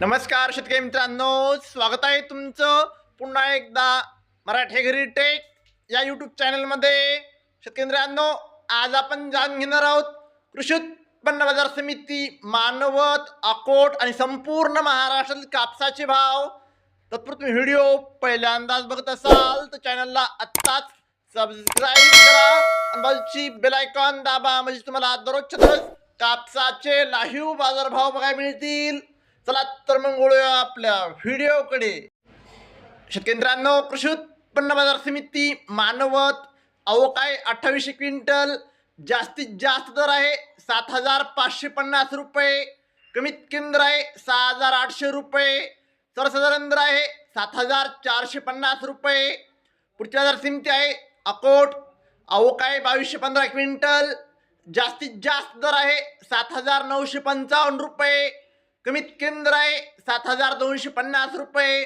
नमस्कार शेतकरी मित्रांनो स्वागत आहे तुमचं पुन्हा एकदा मराठी घरी टेक या यूट्यूब चॅनलमध्ये शेतकरी मित्रांनो आज आपण जाणून घेणार आहोत कृषी उत्पन्न बाजार समिती मानवत अकोट आणि संपूर्ण महाराष्ट्रातील कापसाचे भाव. तत्पूर्वी व्हिडिओ पहिल्यांदाच बघत असाल तर चॅनलला आत्ताच सबस्क्राईब करा आणि बाजूची बेलायकॉन दाबा म्हणजे तुम्हाला दररोजच्या दररोज कापसाचे लाईव्ह बाजारभाव बघायला मिळतील. चला तर मग वळूया आपल्या व्हिडिओकडे. शेतकरी कृषी उत्पन्न बाजार समिती मानवत अवकाय अठ्ठावीसशे क्विंटल जास्तीत जास्त दर आहे सात हजार पाचशे पन्नास रुपये कमीत कमी दर आहे सहा हजार आठशे रुपये सर्वसाधारण दर आहे सात हजार चारशे पन्नास रुपये पुढच्या बाजार समिती आहे अकोट अवकाय बावीसशे पंधरा क्विंटल जास्तीत जास्त दर आहे सात हजार नऊशे पंचावन्न रुपये कमीत कमी दर आहे सात हजार दोनशे पन्नास रुपये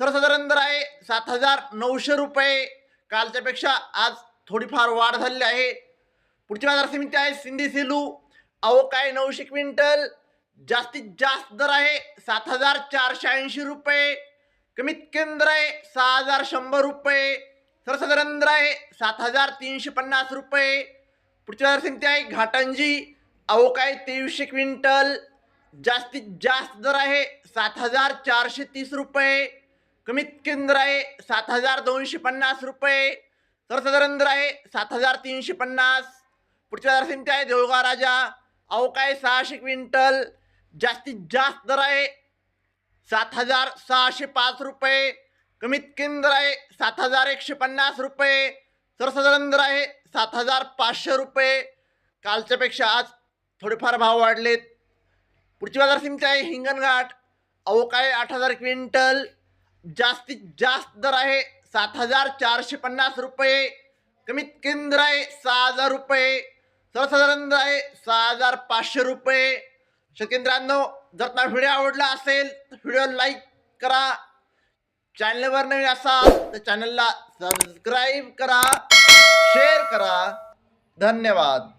सर्वसाधारण दर आहे सात हजार नऊशे रुपये. कालच्यापेक्षा आज थोडीफार वाढ झालेली आहे. पुढची बाजार समिती आहे सिंधी सेलू. अवकाय नऊशे क्विंटल? जास्तीत जास्त दर आहे सात हजार चारशे ऐंशी रुपये. कमीत कमी दर आहे सहा हजार शंभर रुपये. सर्वसाधारण दर आहे सात हजार तीनशे पन्नास रुपये. पुढची बाजार समिती आहे घाटंजी. अवकाय तेवीसशे क्विंटल? जास्तीत जास्त दर आहे सात हजार चारशे तीस रुपये. कमीत कमी दर आहे सात हजार दोनशे पन्नास रुपये. सर्वसाधारण दर आहे सात हजार तीनशे पन्नास. पुढच्या बाजार आहे देऊळगाव राजा. अवकाय सहाशे क्विंटल. जास्तीत जास्त दर आहे सात हजार सहाशे पाच रुपये. कमीत कमी दर आहे सात हजार एकशे पन्नास रुपये. सर्वसाधारण दर आहे सात हजार पाचशे रुपये. कालच्यापेक्षा आज थोडेफार भाव वाढलेत. पुढची बाजार समिती आहे हिंगणघाट. अवकाय आठ हजार क्विंटल? जास्तीत जास्त दर आहे सात हजार चारशे पन्नास रुपये. कमीत कमी दर आहे सहा हजार रुपये. सर्वसाधारण दर आहे सहा हजार पाचशे रुपये. शकेंद्रांनो जर तुम्हाला व्हिडिओ आवडला असेल तर व्हिडिओ लाईक करा. चॅनलवर नवीन असाल तर चॅनलला सबस्क्राईब करा. शेअर करा. धन्यवाद.